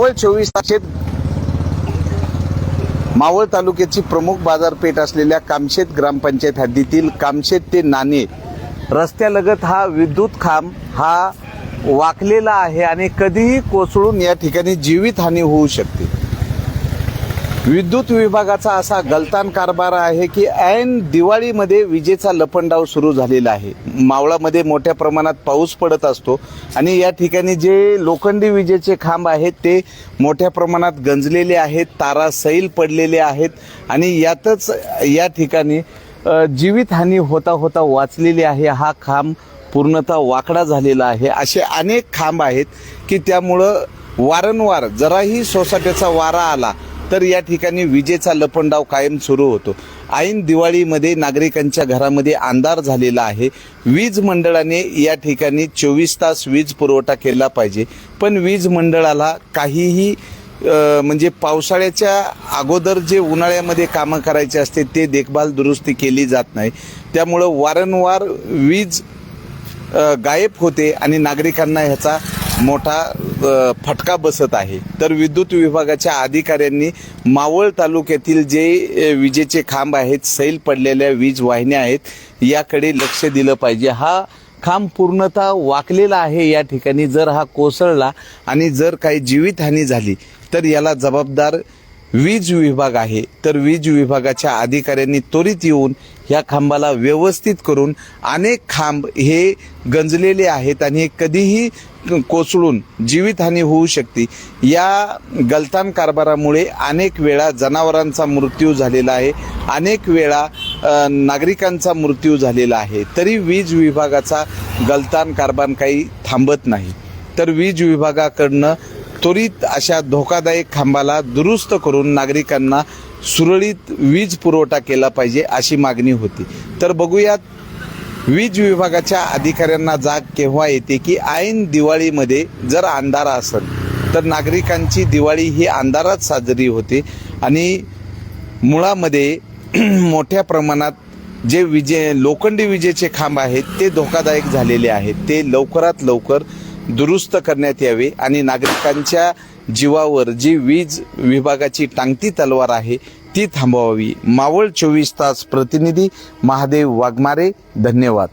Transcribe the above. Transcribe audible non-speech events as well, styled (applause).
मावळ चोवीस तारखे मावळ तालुक्याची प्रमुख बाजारपेठ असलेल्या कामशेत ग्रामपंचायत हद्दीतील कामशेत ते नाणे रस्त्यालगत हा विद्युत खांब हा वाकलेला आहे आणि कधीही कोसळून या ठिकाणी जीवितहानी होऊ शकते. विद्युत विभागाचा असा गलतान कारभार आहे की ऐन दिवाळीमध्ये विजेचा लपंडाव सुरू झालेला आहे. मावळामध्ये मोठ्या प्रमाणात पाऊस पडत असतो आणि या ठिकाणी जे लोखंडी विजेचे खांब आहेत ते मोठ्या प्रमाणात गंजलेले आहेत तारा सैल पडलेले आहेत आणि यातच या ठिकाणी जीवितहानी होता होता वाचलेली आहे. हा खांब पूर्णतः वाकडा झालेला आहे. असे अनेक खांब आहेत की त्यामुळं वारंवार जराही सोसाट्याचा वारा आला तर या ठिकाणी विजेचा लपंडाव कायम सुरू होतो. ऐन दिवाळीमध्ये नागरिकांच्या घरामध्ये अंधार झालेला आहे. वीज मंडळाने या ठिकाणी चोवीस तास वीज पुरवठा केला पाहिजे. पण वीज मंडळाला काहीही म्हणजे पावसाळ्याच्या अगोदर जे उन्हाळ्यामध्ये कामं करायचे असते ते देखभाल दुरुस्ती केली जात नाही. त्यामुळं वारंवार वीज गायब होते आणि नागरिकांना ह्याचा मोठा फटका बसत आहे. तर विद्युत विभागाच्या अधिकाऱ्यांनी मावळ तालुक्यातील जे विजेचे खांब आहेत सैल पडलेल्या वीज वाहिन्या आहेत याकडे लक्ष दिलं पाहिजे. हा खांब पूर्णतः वाकलेला आहे या ठिकाणी. जर हा कोसळला आणि जर काही जीवितहानी झाली तर याला जबाबदार वीज विभाग आहे. तर वीज विभागाच्या अधिकाऱ्यांनी त्वरित येऊन ह्या खांबाला व्यवस्थित करून अनेक खांब हे गंजलेले आहेत आणि हे कधीही कोसळून जीवितहानी होऊ शकते. या गलतान कारभारामुळे अनेक वेळा जनावरांचा मृत्यू झालेला आहे. अनेक वेळा नागरिकांचा मृत्यू झालेला आहे. तरी वीज विभागाचा गलतान कारभार काही थांबत नाही. तर वीज विभागाकडनं त्वरित अशा धोकादायक खांबाला दुरुस्त करून नागरिकांना सुरळीत वीज पुरवठा केला पाहिजे अशी मागणी होती. तर बघूयात वीज विभागाच्या अधिकाऱ्यांना जाग केव्हा येते की ऐन दिवाळीमध्ये जर अंधारा असेल तर नागरिकांची दिवाळी ही अंधारात साजरी होते आणि मुळामध्ये (clears throat) मोठ्या प्रमाणात जे विजे लोखंडी विजेचे खांब आहेत ते धोकादायक झालेले आहेत. ते लवकरात लवकर दुरुस्त करण्यात यावे आणि नागरिकांच्या जीवावर जी वीज विभागाची टांगती तलवार आहे ती थांबवावी. मावळ चोवीस तास प्रतिनिधी महादेव वाघमारे धन्यवाद.